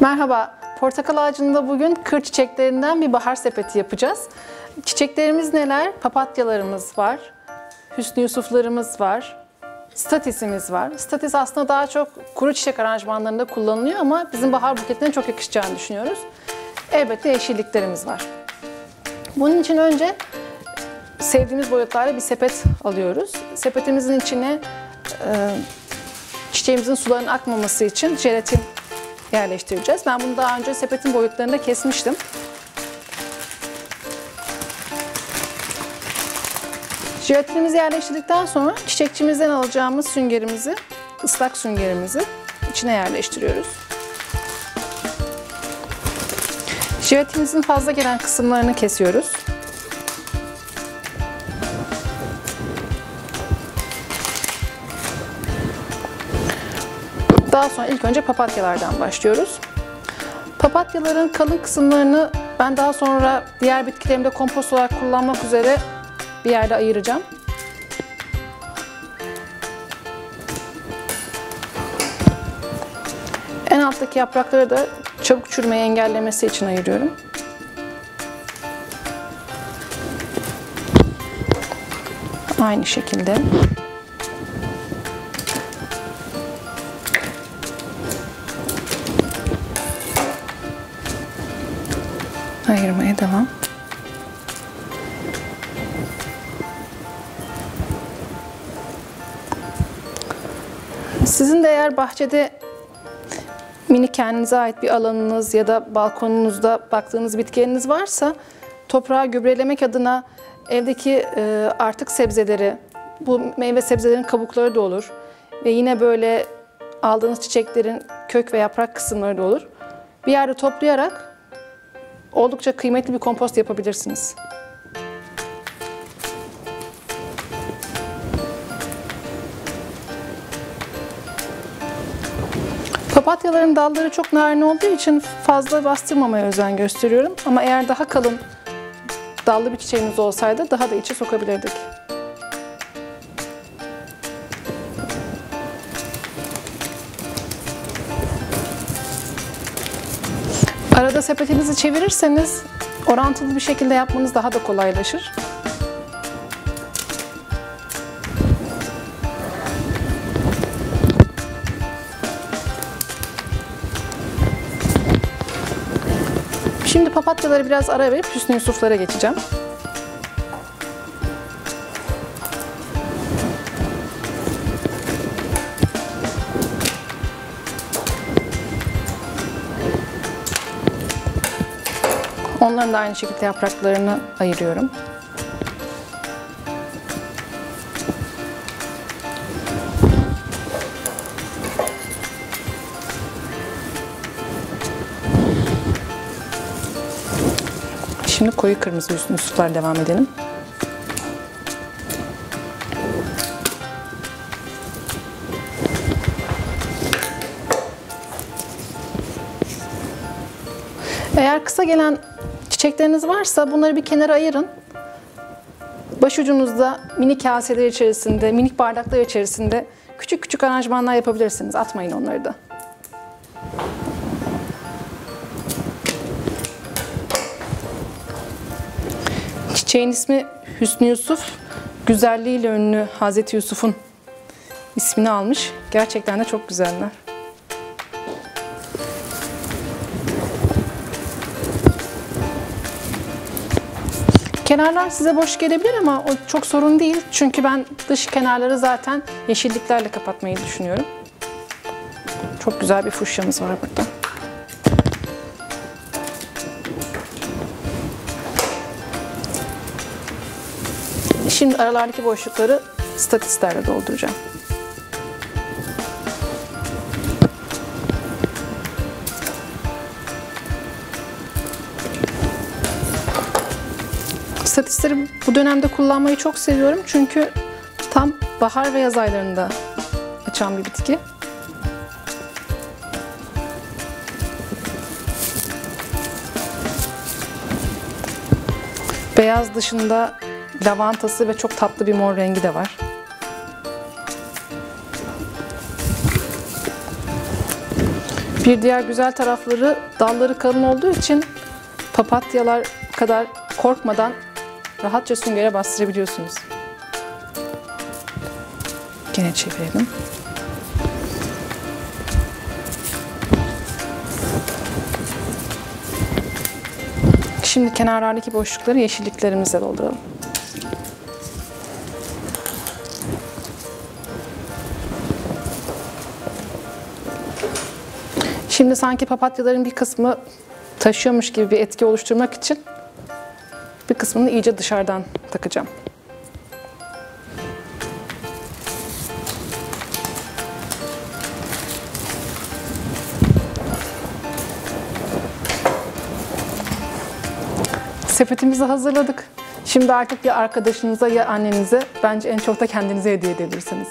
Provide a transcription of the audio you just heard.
Merhaba, portakal ağacında bugün kır çiçeklerinden bir bahar sepeti yapacağız. Çiçeklerimiz neler? Papatyalarımız var, Hüsnü Yusuflarımız var, statisimiz var. Statis aslında daha çok kuru çiçek aranjmanlarında kullanılıyor ama bizim bahar buketine çok yakışacağını düşünüyoruz. Elbette yeşilliklerimiz var. Bunun için önce sevdiğimiz boyutlarda bir sepet alıyoruz. Sepetimizin içine e, çiçeğimizin suların akmaması için jelatin yerleştireceğiz. Ben bunu daha önce sepetin boyutlarında kesmiştim. Jelatinimizi yerleştirdikten sonra çiçekçimizden alacağımız süngerimizi, ıslak süngerimizi içine yerleştiriyoruz. Jelatinimizin fazla gelen kısımlarını kesiyoruz. Daha sonra ilk önce papatyalardan başlıyoruz. Papatyaların kalın kısımlarını ben daha sonra diğer bitkilerimde kompost olarak kullanmak üzere bir yerde ayıracağım. En alttaki yaprakları da çabuk çürümeyi engellemesi için ayırıyorum. Aynı şekilde. Ayırmaya devam. Sizin de eğer bahçede mini kendinize ait bir alanınız ya da balkonunuzda baktığınız bitkileriniz varsa toprağı gübrelemek adına evdeki e, artık sebzeleri, bu meyve sebzelerin kabukları da olur ve yine böyle aldığınız çiçeklerin kök ve yaprak kısımları da olur. Bir yerde toplayarak oldukça kıymetli bir kompost yapabilirsiniz. Papatyaların dalları çok narin olduğu için fazla bastırmamaya özen gösteriyorum. Ama eğer daha kalın dallı bir çiçeğimiz olsaydı daha da içe sokabilirdik. Arada sepetinizi çevirirseniz orantılı bir şekilde yapmanız daha da kolaylaşır. Şimdi papatyaları biraz ara verip Hüsnü Yusuf'lara geçeceğim. Onların da aynı şekilde yapraklarını ayırıyorum. Şimdi koyu kırmızı üstüne sular devam edelim. Eğer kısa gelen çiçekleriniz varsa bunları bir kenara ayırın. Başucunuzda minik kaseler içerisinde, minik bardaklar içerisinde küçük küçük aranjmanlar yapabilirsiniz. Atmayın onları da. Çiçeğin ismi Hüsnü Yusuf. Güzelliğiyle ünlü Hazreti Yusuf'un ismini almış. Gerçekten de çok güzeller. Kenarlar size boş gelebilir ama o çok sorun değil. Çünkü ben dış kenarları zaten yeşilliklerle kapatmayı düşünüyorum. Çok güzel bir fuşyamız var burada. Şimdi aralardaki boşlukları statistlerle dolduracağım. Statistleri bu dönemde kullanmayı çok seviyorum çünkü tam bahar ve yaz aylarında açan bir bitki. Beyaz dışında lavantası ve çok tatlı bir mor rengi de var. Bir diğer güzel tarafları dalları kalın olduğu için papatyalar kadar korkmadan rahatça süngere bastırabiliyorsunuz. Gene çevirelim. Şimdi kenarlardaki boşlukları yeşilliklerimizle dolduralım. Şimdi sanki papatyaların bir kısmı taşıyormuş gibi bir etki oluşturmak için bir kısmını iyice dışarıdan takacağım. Sepetimizi hazırladık. Şimdi artık ya arkadaşınıza ya annenize bence en çok da kendinize hediye edebilirsiniz.